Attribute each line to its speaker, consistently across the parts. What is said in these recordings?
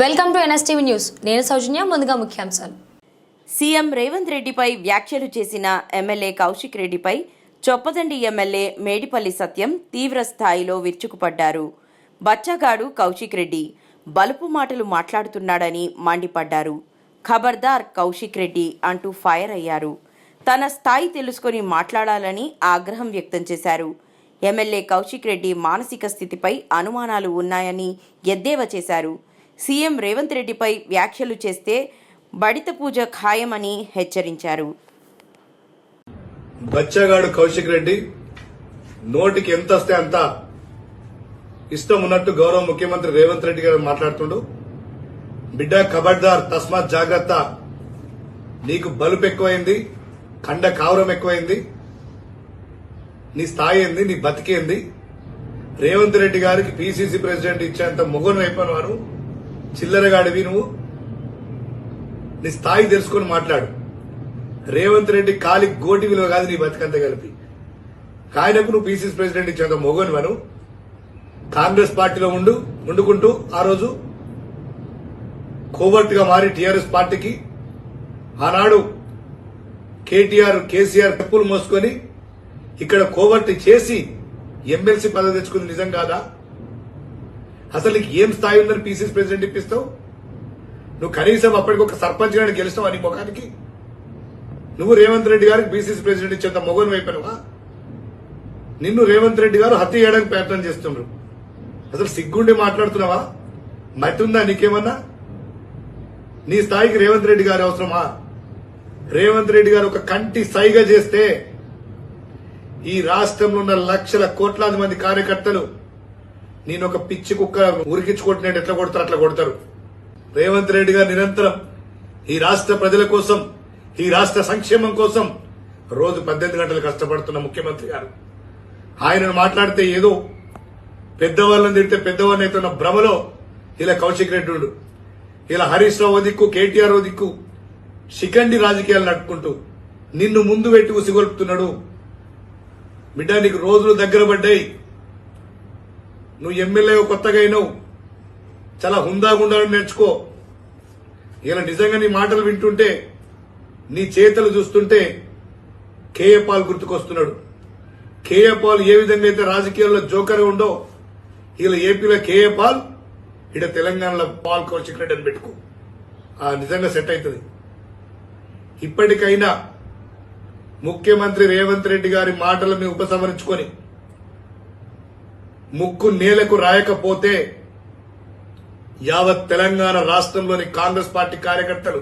Speaker 1: Welcome to NSTV news. నేను సౌజన్య ముందుగా ముఖ్యాంశాలు.
Speaker 2: సీఎం రేవంత్ రెడ్డిపై వ్యాఖ్యలు చేసిన ఎమ్మెల్యే కౌశిక్ రెడ్డిపై చొప్పదండి ఎమ్మెల్యే మేడిపల్లి సత్యం తీవ్ర స్థాయిలో విరుచుకుపడ్డారు. బచ్చగాడు కౌశిక్ రెడ్డి బలుపు మాటలు మాట్లాడుతున్నాడని మండిపడ్డారు. ఖబర్దార్ కౌశిక్ రెడ్డి అంటూ ఫైర్ అయ్యారు. తన స్థాయి తెలుసుకొని మాట్లాడాలని ఆగ్రహం వ్యక్తం చేశారు. ఎమ్మెల్యే కౌశిక్ రెడ్డి మానసిక స్థితిపై అనుమానాలు ఉన్నాయని ఎద్దేవా చేశారు. సీఎం రేవంత్ రెడ్డిపై వ్యాఖ్యలు చేస్తే బడిత పూజ ఖాయమని హెచ్చరించారు.
Speaker 3: బచ్చగాడు కౌశిక్ రెడ్డి నోటికి ఎంత వస్తే అంత ఇష్టం ఉన్నట్టు గౌరవ ముఖ్యమంత్రి రేవంత్ రెడ్డి గారు మాట్లాడుతుండు. బిడ్డ కబడ్దార్ తస్మాత్ జాగ్రత్త. నీకు బలుపు ఎక్కువైంది కండ కావరం ఎక్కువైంది నీ స్థాయి ఏంది నీ బతికేంది? రేవంత్ రెడ్డి గారికి పిసిసి ప్రెసిడెంట్ ఇచ్చేంత మొగను అయిపోయిన వారు. చిల్లరగాడివి నువ్వు? నీ స్థాయి తెలుసుకొని మాట్లాడు. రేవంత్ రెడ్డి కాలి గోటి విలువ కాదు నీ బతికంత కలిపి. కాయనకు నువ్వు పీసీసీ ప్రెసిడెంట్ ఇచ్చేంత మొగను వను. కాంగ్రెస్ పార్టీలో ఉండు ఉండుకుంటూ ఆ రోజు కోవర్ట్గా మారి టీఆర్ఎస్ పార్టీకి ఆనాడు కేటీఆర్ కేసీఆర్ తప్పులు మోసుకొని ఇక్కడ కోవర్ట్ చేసి ఎమ్మెల్సీ పదవి తెచ్చుకుంది నిజం కాదా? అసలు నీకు ఏం స్థాయి ఉందని పీసీసీ ప్రెసిడెంట్ ఇప్పిస్తావు? నువ్వు కనీసం అప్పటికి ఒక సర్పంచ్ గారిని గెలుస్తావు అని ముఖానికి? నువ్వు రేవంత్ రెడ్డి గారికి బీసీసీ ప్రెసిడెంట్ ఇచ్చేంత మొగను అయిపోయినవా నిన్ను రేవంత్ రెడ్డి గారు హత్య చేయడానికి ప్రయత్నం చేస్తున్నారు అసలు సిగ్గుండి మాట్లాడుతున్నావా? మతి ఉందా నీకేమన్నా? నీ స్థాయికి రేవంత్ రెడ్డి గారు అవసరమా? రేవంత్ రెడ్డి గారు ఒక కంటి సైగ చేస్తే ఈ రాష్ట్రంలో ఉన్న లక్షల కోట్లాది మంది కార్యకర్తలు నేను ఒక పిచ్చి కుక్క ఉరికించుకుంటున్నట్టు ఎట్లా కొడతారు అట్లా కొడతారు. రేవంత్ రెడ్డి గారు నిరంతరం ఈ రాష్ట్ర ప్రజల కోసం ఈ రాష్ట్ర సంక్షేమం కోసం రోజు పద్దెనిమిది గంటలు కష్టపడుతున్న ముఖ్యమంత్రి గారు. ఆయనను మాట్లాడితే ఏదో పెద్దవాళ్ళని తిడితే పెద్దవాళ్ళని అయితే ఉన్న భ్రమలో ఇలా కౌశిక్ రెడ్డి ఇలా హరీష్ రావు దిక్కు కేటీఆర్ ఓ దిక్కు శిఖండి రాజకీయాలు నడుపుకుంటూ నిన్ను ముందు పెట్టి ఉసిగొల్పుతున్నాడు. బిడ్డ నీకు రోజులు దగ్గర పడ్డాయి. నువ్వు ఎమ్మెల్యే కొత్తగా అయినావు. చాలా హుందాగా ఉండాలని నేర్చుకో. ఇలా నిజంగా నీ మాటలు వింటుంటే నీ చేతలు చూస్తుంటే కేఏ పాల్ గుర్తుకొస్తున్నాడు. కేఏ పాల్ ఏ విధంగా అయితే రాజకీయాల్లో జోకర్ ఉండో ఇలా ఏపీలో కేఏ పాల్ ఇక్కడ తెలంగాణలో పాల్ కౌశిక్ రెడ్డి అని పెట్టుకో. ఆ నిజంగా సెట్ అవుతుంది. ఇప్పటికైనా ముఖ్యమంత్రి రేవంత్ రెడ్డి గారి మాటలను ఉపసంహరించుకొని ముక్కు నేలకు రాయకపోతే యావత్ తెలంగాణ రాష్ట్రంలోని కాంగ్రెస్ పార్టీ కార్యకర్తలు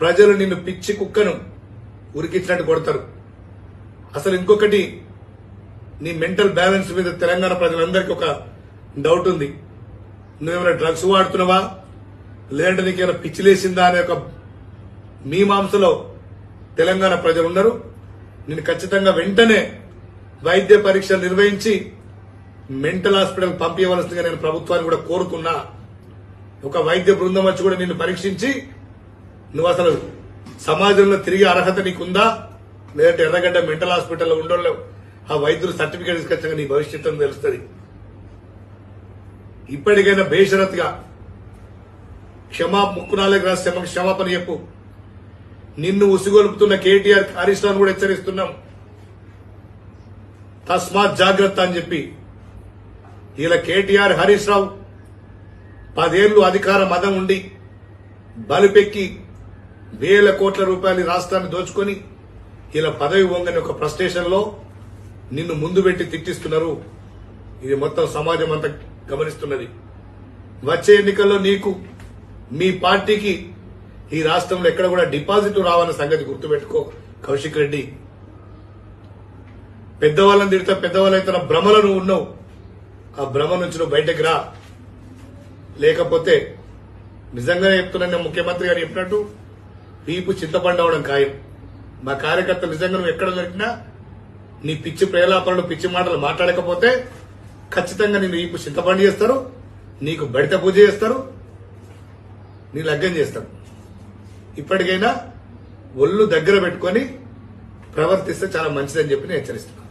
Speaker 3: ప్రజలు నిన్ను పిచ్చి కుక్కను ఉరికించినట్టు కొడతారు. అసలు ఇంకొకటి నీ మెంటల్ బ్యాలెన్స్ మీద తెలంగాణ ప్రజలందరికీ ఒక డౌట్ ఉంది. నువ్వేమైనా డ్రగ్స్ వాడుతున్నావా? లేదంటే నీకేమైనా పిచ్చిలేసిందా అనే ఒక మీమాంసలో తెలంగాణ ప్రజలు ఉన్నారు నేను ఖచ్చితంగా వెంటనే వైద్య పరీక్షలు నిర్వహించి మెంటల్ హాస్పిటల్ పంపించవలసిందిగా నేను ప్రభుత్వాన్ని కూడా కోరుతున్నా ఒక వైద్య బృందం వచ్చి కూడా నిన్ను పరీక్షించి నువ్వు అసలు సమాజంలో తిరిగి అర్హత నీకుందా? లేదంటే ఎర్రగడ్డ మెంటల్ హాస్పిటల్లో ఉండలేవు ఆ వైద్యులు సర్టిఫికేట్ తీసుకొచ్చాక నీ భవిష్యత్తు తెలుస్తుంది. ఇప్పటికైనా బేషరత్గా క్షమా ముక్కునాలకు రాసి క్షమాపణ చెప్పు. నిన్ను ఉసిగొలుపుతున్న కేటీఆర్ హరీష్ కూడా హెచ్చరిస్తున్నాం. తస్మాత్ జాగ్రత్త అని చెప్పి ఇలా కేటీఆర్ హరీష్ రావు పదేళ్ళు అధికార మదం ఉండి బలిపెక్కి వేల కోట్ల రూపాయలు రాష్ట్రాన్ని దోచుకొని ఇలా పదవి వంగని ఒక ప్రస్టేషన్లో నిన్ను ముందు పెట్టి తిట్టిస్తున్నారు. ఇది మొత్తం సమాజం అంతా గమనిస్తున్నది. వచ్చే ఎన్నికల్లో నీకు మీ పార్టీకి ఈ రాష్ట్రంలో ఎక్కడ కూడా డిపాజిట్ రావన్న సంగతి గుర్తుపెట్టుకో కౌశిక్ రెడ్డి. పెద్దవాళ్ళని తిడితే పెద్దవాళ్ళు అయితే భ్రమలను ఉన్నావు. ఆ భ్రమ నుంచి నువ్వు బయటకు రా. లేకపోతే నిజంగానే చెప్తున్నా ముఖ్యమంత్రి గారు చెప్పినట్టు వీపు చింతపండు అవడం ఖాయం. మా కార్యకర్తలు నిజంగా నువ్వు ఎక్కడ దొరికినా నీ పిచ్చి ప్రేలాపనలు పిచ్చి మాటలు మాట్లాడకపోతే ఖచ్చితంగా నేను వీపు చింతపండు చేస్తారు నీకు బడిత పూజ చేస్తారు నీ లగ్గం చేస్తారు. ఇప్పటికైనా ఒళ్ళు దగ్గర పెట్టుకొని ప్రవర్తిస్తే చాలా మంచిదని చెప్పి నేను హెచ్చరిస్తున్నాను.